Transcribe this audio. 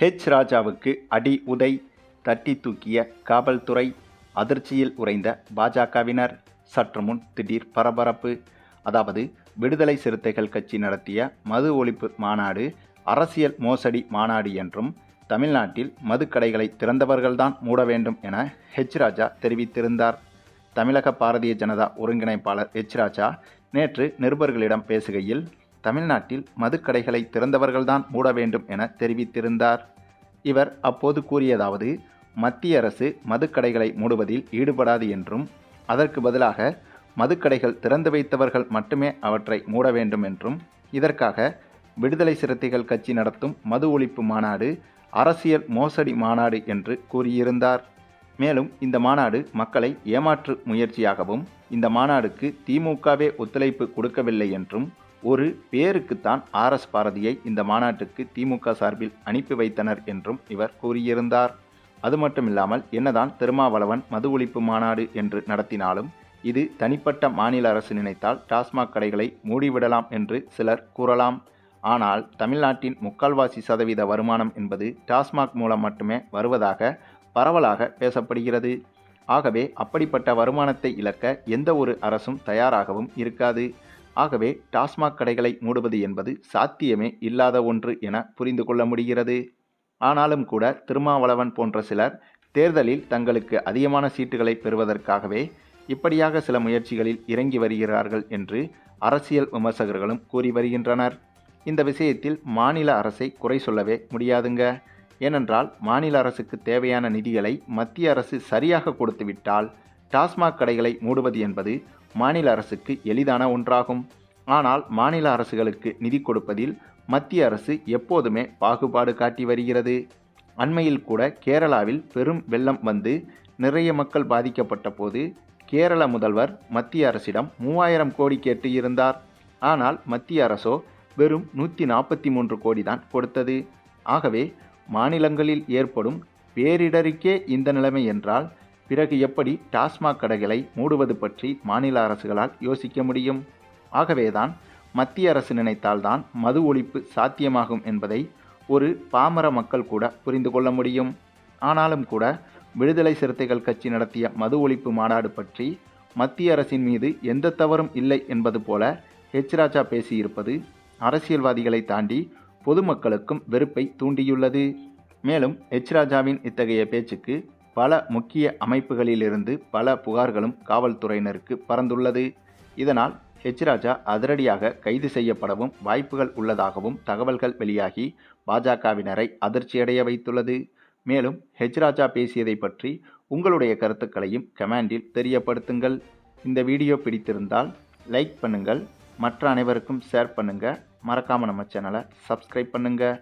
H ராஜாவுக்கு அடி உதை தட்டி தூக்கிய காவல்துறை அதிர்ச்சியில் உறைந்த பாஜகவினர். சற்று முன் திடீர் பரபரப்பு. அதாவது விடுதலை சிறுத்தைகள் கட்சி நடத்திய மது ஒழிப்பு மாநாடு அரசியல் மோசடி மாநாடு என்றும் தமிழ்நாட்டில் மதுக்கடைகளை திறந்தவர்கள்தான் மூட வேண்டும் என ஹெச் ராஜா தெரிவித்திருந்தார். தமிழக பாரதிய ஜனதா ஒருங்கிணைப்பாளர் ஹெச் ராஜா நேற்று நிருபர்களிடம் பேசுகையில் தமிழ்நாட்டில் மதுக்கடைகளை திறந்தவர்கள்தான் மூட வேண்டும் என தெரிவித்திருந்தார். இவர் அப்போது கூறியதாவது மத்திய அரசு மதுக்கடைகளை மூடுவதில் ஈடுபடாது என்றும் அதற்கு பதிலாக மதுக்கடைகள் திறந்து வைத்தவர்கள் மட்டுமே அவற்றை மூட வேண்டும் என்றும் இதற்காக விடுதலை சிறுத்தைகள் கட்சி நடத்தும் மது ஒழிப்பு மாநாடு அரசியல் மோசடி மாநாடு என்று கூறியிருந்தார். மேலும் இந்த மாநாடு மக்களை ஏமாற்று முயற்சியாகவும் இந்த மாநாடுக்கு திமுகவே ஒத்துழைப்பு கொடுக்கவில்லை என்றும் ஒரு பேருக்குத்தான் ஆர் எஸ் பாரதியை இந்த மாநாட்டுக்கு திமுக சார்பில் அனுப்பி வைத்தனர் என்றும் இவர் கூறியிருந்தார். அது மட்டுமில்லாமல் என்னதான் திருமாவளவன் மது ஒழிப்பு மாநாடு என்று நடத்தினாலும் இது தனிப்பட்ட மாநில அரசு நினைத்தால் டாஸ்மாக் கடைகளை மூடிவிடலாம் என்று சிலர் கூறலாம். ஆனால் தமிழ்நாட்டின் முக்கால்வாசி சதவீத வருமானம் என்பது டாஸ்மாக் மூலம் மட்டுமே வருவதாக பரவலாக பேசப்படுகிறது. ஆகவே அப்படிப்பட்ட வருமானத்தை இழக்க எந்த ஒரு அரசும் தயாராகவும் இருக்காது. ஆகவே டாஸ்மாக் கடைகளை மூடுவது என்பது சாத்தியமே இல்லாத ஒன்று என புரிந்து கொள்ள முடிகிறது. ஆனாலும் கூட திருமாவளவன் போன்ற சிலர் தேர்தலில் தங்களுக்கு அதிகமான சீட்டுகளை பெறுவதற்காகவே இப்படியாக சில முயற்சிகளில் இறங்கி வருகிறார்கள் என்று அரசியல் விமர்சகர்களும் கூறி வருகின்றனர். இந்த விஷயத்தில் மாநில அரசை குறை சொல்லவே முடியாதுங்க. ஏனென்றால் மாநில அரசுக்கு தேவையான நிதிகளை மத்திய அரசு சரியாக கொடுத்துவிட்டால் டாஸ்மாக் கடைகளை மூடுவது என்பது மாநில அரசுக்கு எளிதான ஒன்றாகும். ஆனால் மாநில அரசுகளுக்கு நிதி கொடுப்பதில் மத்திய அரசு எப்போதுமே பாகுபாடு காட்டி வருகிறது. அண்மையில் கூட கேரளாவில் பெரும் வெள்ளம் வந்து நிறைய மக்கள் பாதிக்கப்பட்ட போது கேரள முதல்வர் மத்திய அரசிடம் மூவாயிரம் கோடி கேட்டு இருந்தார். ஆனால் மத்திய அரசோ வெறும் நூற்றி நாற்பத்தி மூன்று கோடி தான் கொடுத்தது. ஆகவே மாநிலங்களில் ஏற்படும் பேரிடருக்கே இந்த நிலைமை என்றால் பிறகு எப்படி டாஸ்மாக் கடைகளை மூடுவது பற்றி மாநில அரசுகளால் யோசிக்க முடியும்? ஆகவேதான் மத்திய அரசு நினைத்தால்தான் மது ஒழிப்பு சாத்தியமாகும் என்பதை ஒரு பாமர மக்கள் கூட புரிந்து கொள்ள முடியும். ஆனாலும் கூட விடுதலை சிறுத்தைகள் கட்சி நடத்திய மது ஒழிப்பு மாநாடு பற்றி மத்திய அரசின் மீது எந்த தவறும் இல்லை என்பது போல ஹெச் ராஜா பேசியிருப்பது அரசியல்வாதிகளை தாண்டி பொதுமக்களுக்கும் வெறுப்பை தூண்டியுள்ளது. மேலும் ஹெச் ராஜாவின் இத்தகைய பேச்சுக்கு பல முக்கிய அமைப்புகளிலிருந்து பல புகார்களும் காவல்துறையினருக்கு பறந்துள்ளது. இதனால் ஹெச்ராஜா அதிரடியாக கைது செய்யப்படவும் வாய்ப்புகள் உள்ளதாகவும் தகவல்கள் வெளியாகி பாஜகவினரை அதிர்ச்சியடைய வைத்துள்ளது. மேலும் ஹெச்ராஜா பேசியதை பற்றி உங்களுடைய கருத்துக்களையும் கமெண்டில் தெரியப்படுத்துங்கள். இந்த வீடியோ பிடித்திருந்தால் லைக் பண்ணுங்கள். மற்ற அனைவருக்கும் ஷேர் பண்ணுங்கள் மறக்காமல் நம்ம சேனலை சப்ஸ்கிரைப் பண்ணுங்கள்